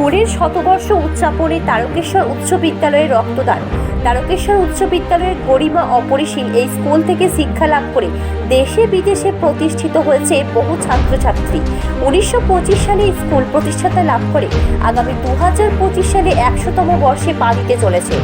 স্কুলের শতবর্ষ উদযাপনে তারকেশ্বর উচ্চ বিদ্যালয়ের রক্তদান। তারকেশ্বর উচ্চ বিদ্যালয়ের গরিমা অপরিসীম এই স্কুল থেকে শিক্ষা লাভ করে দেশে বিদেশে প্রতিষ্ঠিত হয়েছে বহু ছাত্রছাত্রী। উনিশশো পঁচিশ সালে স্কুল প্রতিষ্ঠাতা লাভ করে আগামী দু হাজার পঁচিশ সালে একশোতম বর্ষে পা দিতে চলেছে।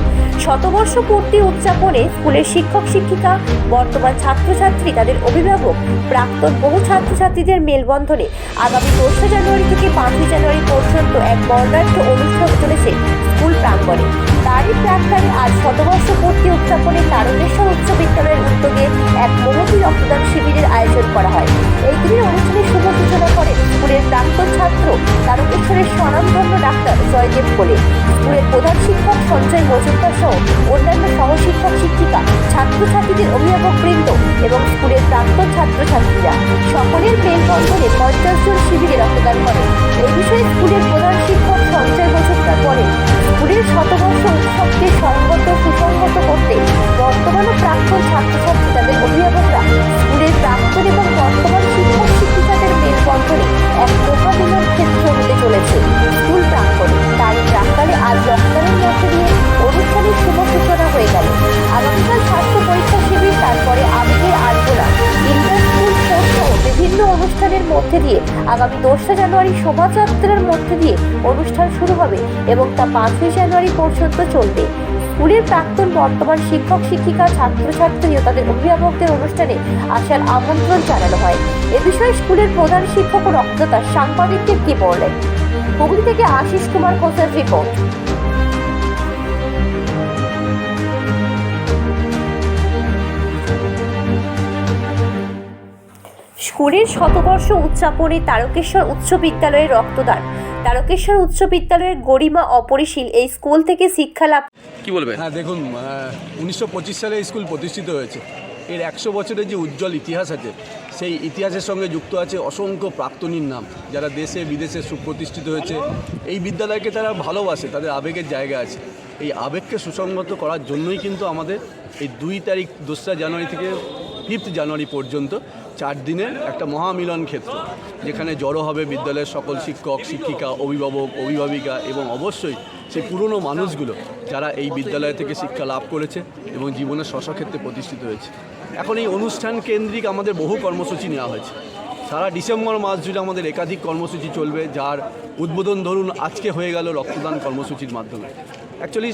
শতবর্ষ পূর্তি উদযাপনে স্কুলের শিক্ষক, শিক্ষিকা, বর্তমান ছাত্রছাত্রী, তাদের অভিভাবক, প্রাক্তন বহু ছাত্রছাত্রীদের মেলবন্ধনে আগামী দোসরা জানুয়ারি থেকে পাঁচই জানুয়ারি পর্যন্ত এক বর্ণাঢ্য অনুষ্ঠান চলেছে স্কুল প্রাঙ্গণে। তারই প্রাক্কালে আজ শতবর্ষ পূর্তি উদযাপনে তারকেশ্বর উচ্চ বিদ্যালয়ের উদ্যোগে এক মহতী রক্তদান শিবিরের আয়োজন করা হয়। এই দিনের অনুষ্ঠানে শুভ সূচনা করেন স্কুলের প্রাক্তন ছাত্র তারকেশ্বরের স্বনামধন্য ডাক্তার জয়দেব কোলে। স্কুলের প্রধান শিক্ষক সঞ্জয় মজুমদার সহ অন্যান্য সহশিক্ষক শিক্ষিকা, ছাত্রছাত্রীদের অভিভাবক বৃন্দ এবং স্কুলের প্রাক্তন ছাত্রছাত্রীরা সকলের মেলবন্ধনে পঞ্চাশ জন শিবিরে রক্তদান করে। এই বিষয়ে স্কুলের প্রধান শিক্ষক সঞ্জয় মজুমদার পরে স্কুলের শতবর্ষ উৎসবকে অনুষ্ঠানের মধ্যে দিয়ে, আগামী দোসরা জানুয়ারি শোভাযাত্রার মধ্যে দিয়ে অনুষ্ঠান শুরু হবে এবং তা পাঁচই জানুয়ারি পর্যন্ত চলবে। স্কুলের প্রাক্তন বর্তমান শিক্ষক, শিক্ষিকা, ছাত্রছাত্রী ও তাদের অভিভাবকদের অনুষ্ঠানে আসার আমন্ত্রণ জানানো হয়। এ বিষয়ে স্কুলের প্রধান শিক্ষক ও রক্তদাতা সাংবাদিককে কি বললেন? হুগলি থেকে আশিস কুমার ঘোষের রিপোর্ট। স্কুলের শতবর্ষ উদযাপনে তারকেশ্বর উচ্চ বিদ্যালয়ের রক্তদান। তারকেশ্বর উচ্চ বিদ্যালয়ের গরিমা অপরিশীল এই স্কুল থেকে শিক্ষা লাভ কি বলবে? হ্যাঁ দেখুন উনিশশো পঁচিশ সালে স্কুল প্রতিষ্ঠিত হয়েছে। এর একশো বছরের যে উজ্জ্বল ইতিহাস আছে সেই ইতিহাসের সঙ্গে যুক্ত আছে অসংখ্য প্রাক্তনীর নাম যারা দেশে বিদেশে সুপ্রতিষ্ঠিত হয়েছে। এই বিদ্যালয়কে তারা ভালোবাসে তাদের আবেগের জায়গা আছে। এই আবেগকে সুসংগত করার জন্যই কিন্তু আমাদের এই দুই তারিখ দোসরা জানুয়ারি থেকে ফিফথ জানুয়ারি পর্যন্ত চার দিনের একটা মহামিলন ক্ষেত্র, যেখানে জড়ো হবে বিদ্যালয়ের সকল শিক্ষক, শিক্ষিকা, অভিভাবক, অভিভাবিকা এবং অবশ্যই সেই পুরনো মানুষগুলো যারা এই বিদ্যালয় থেকে শিক্ষা লাভ করেছে এবং জীবনের স্বস্বক্ষেত্রে প্রতিষ্ঠিত হয়েছে। এখন এই অনুষ্ঠান কেন্দ্রিক আমাদের বহু কর্মসূচি নেওয়া হয়েছে। সারা ডিসেম্বর মাস জুড়ে আমাদের একাধিক কর্মসূচি চলবে, যার উদ্বোধন ধরুন আজকে হয়ে গেল রক্তদান কর্মসূচির মাধ্যমে। অ্যাকচুয়ালি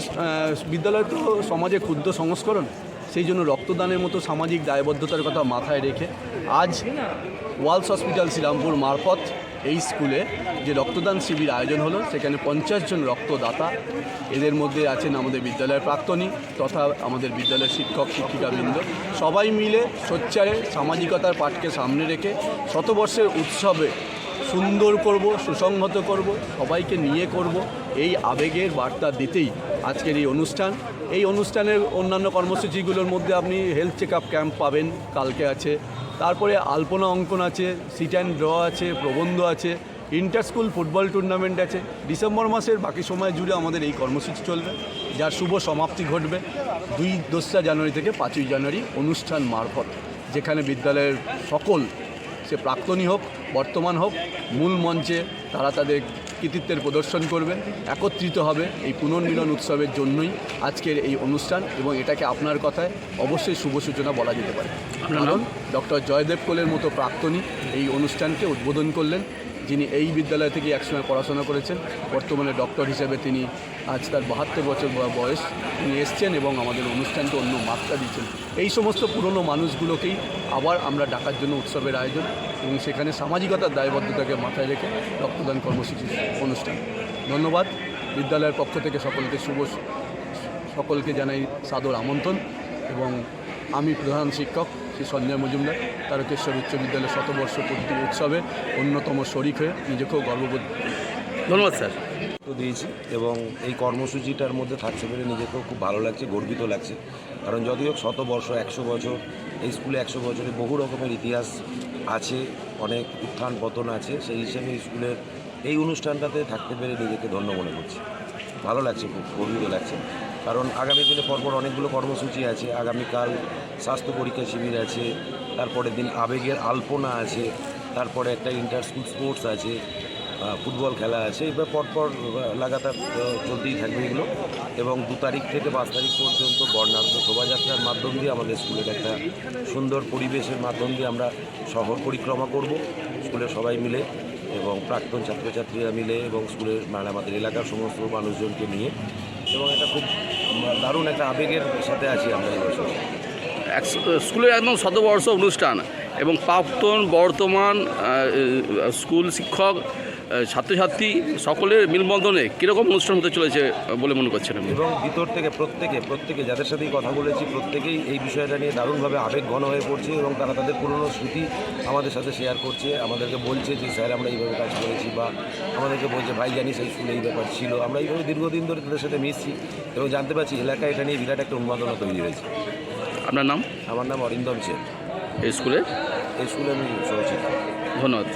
বিদ্যালয় তো সমাজে ক্ষুদ্র সংস্করণ সেই জন্য রক্তদানের মতো সামাজিক দায়বদ্ধতার কথা মাথায় রেখে আজ ওয়ালস হসপিটাল শ্রীরামপুর মারফত এই স্কুলে যে রক্তদান শিবির আয়োজন হলো, সেখানে পঞ্চাশ জন রক্তদাতা, এদের মধ্যে আছেন আমাদের বিদ্যালয়ের প্রাক্তনী তথা আমাদের বিদ্যালয়ের শিক্ষক, শিক্ষিকাবৃন্দ। সবাই মিলে সোচ্চারে সামাজিকতার পাঠকে সামনে রেখে শতবর্ষের উৎসবে সুন্দর করব, সুসংহত করব, সবাইকে নিয়ে করব। এই আবেগের বার্তা দিতেই আজকের এই অনুষ্ঠান। এই অনুষ্ঠানের অন্যান্য কর্মসূচিগুলোর মধ্যে আপনি হেলথ চেক আপ ক্যাম্প পাবেন, কালকে আছে। তারপরে আলপনা অঙ্কন আছে সিট অ্যান্ড ড্র আছে, প্রবন্ধ আছে ইন্টার স্কুল ফুটবল টুর্নামেন্ট আছে। ডিসেম্বর মাসের বাকি সময় জুড়ে আমাদের এই কর্মসূচি চলবে, যার শুভ সমাপ্তি ঘটবে দুই দোসরা জানুয়ারি থেকে পাঁচই জানুয়ারি অনুষ্ঠান মারফত, যেখানে বিদ্যালয়ের সকল, সে প্রাক্তনী হোক বর্তমান হোক মূল মঞ্চে তারা তাদের কৃতিত্বের প্রদর্শন করবেন একত্রিত হবে এই পুনর্মিলন উৎসবের জন্যই আজকের এই অনুষ্ঠান এবং এটাকে আপনার কথায় অবশ্যই শুভ সূচনা বলা যেতে পারে। কারণ ডক্টর জয়দেব কোলের মতো প্রাক্তনী এই অনুষ্ঠানকে উদ্বোধন করলেন। যিনি এই বিদ্যালয় থেকে একসময় পড়াশোনা করেছেন, বর্তমানে ডক্টর হিসেবে তিনি আজ তার বাহাত্তর বছর বয়স তিনি এসছেন এবং আমাদের অনুষ্ঠানকে অন্য মাত্রা দিচ্ছেন এই সমস্ত পুরনো মানুষগুলোকেই আবার আমরা ডাকার জন্য উৎসবের আয়োজন এবং সেখানে সামাজিকতার দায়বদ্ধতাকে মাথায় রেখে রক্তদান কর্মসূচির অনুষ্ঠান। ধন্যবাদ। বিদ্যালয়ের পক্ষ থেকে সকলকে শুভ সকলকে জানাই সাদর আমন্ত্রণ এবং আমি প্রধান শিক্ষক শ্রী সঞ্জয় মজুমদার তারকেশ্বর উচ্চ বিদ্যালয়ের শতবর্ষ পূর্তি উৎসবে অন্যতম শরিক হয়ে নিজেকেও গর্ববোধ ধন্যবাদ স্যার। তো দিয়েছি এবং এই কর্মসূচিটার মধ্যে থাকতে পেরে নিজেকেও খুব ভালো লাগছে গর্বিত লাগছে। কারণ যদিও শত বর্ষ একশো বছর এই স্কুলে একশো বছরে বহু রকমের ইতিহাস আছে অনেক উত্থান পতন আছে সেই হিসেবে স্কুলের এই অনুষ্ঠানটাতে থাকতে পেরে নিজেকে ধন্য মনে করছি। ভালো লাগছে খুব গর্বিত লাগছে। কারণ আগামী দিনে পরপর অনেকগুলো কর্মসূচি আছে। আগামীকাল স্বাস্থ্য পরীক্ষা শিবির আছে তারপরের দিন আবেগের আলপনা আছে, তারপরে একটা ইন্টার স্কুল স্পোর্টস আছে ফুটবল খেলা আছে, এবার পরপর লাগাতার চলতেই থাকবে এগুলো। এবং দু তারিখ থেকে পাঁচ তারিখ পর্যন্ত বর্ণাঢ্য শোভাযাত্রার মাধ্যম দিয়ে আমাদের স্কুলের একটা সুন্দর পরিবেশের মাধ্যম দিয়ে আমরা শহর পরিক্রমা করব। স্কুলের সবাই মিলে এবং প্রাক্তন ছাত্রছাত্রীরা মিলে এবং স্কুলের মানে আমাদের এলাকার সমস্ত মানুষজনকে নিয়ে এবং এটা খুব দারুণ একটা আবেগের সাথে আছি আমরা এই বছর। স্কুলের একদম শতবর্ষ অনুষ্ঠান এবং প্রাক্তন বর্তমান স্কুল শিক্ষক ছাত্রছাত্রী সকলের মিলবন্ধনে কীরকম অনুষ্ঠান হতে চলেছে বলে মনে করছেন এবং ভিতর থেকে প্রত্যেকে প্রত্যেকে যাদের সাথেই কথা বলেছি প্রত্যেকেই এই বিষয়টা নিয়ে দারুণভাবে আবেগ ঘন হয়ে পড়ছে এবং তারা তাদের পুরনো স্মৃতি আমাদের সাথে শেয়ার করছে আমাদেরকে বলছে যে স্যার আমরা এইভাবে কাজ করেছি বা আমাদেরকে বলছে ভাই জানিস এই স্কুলে এই ব্যাপার ছিল। আমরা এইভাবে দীর্ঘদিন ধরে তাদের সাথে মিশছি এবং জানতে পারছি এলাকায় এটা নিয়ে বিরাট একটা উন্মাদনা তৈরি হয়েছে। আপনার নাম? আমার নাম অরিন্দম সেন। এই স্কুলে এই স্কুলে আমি ধন্যবাদ।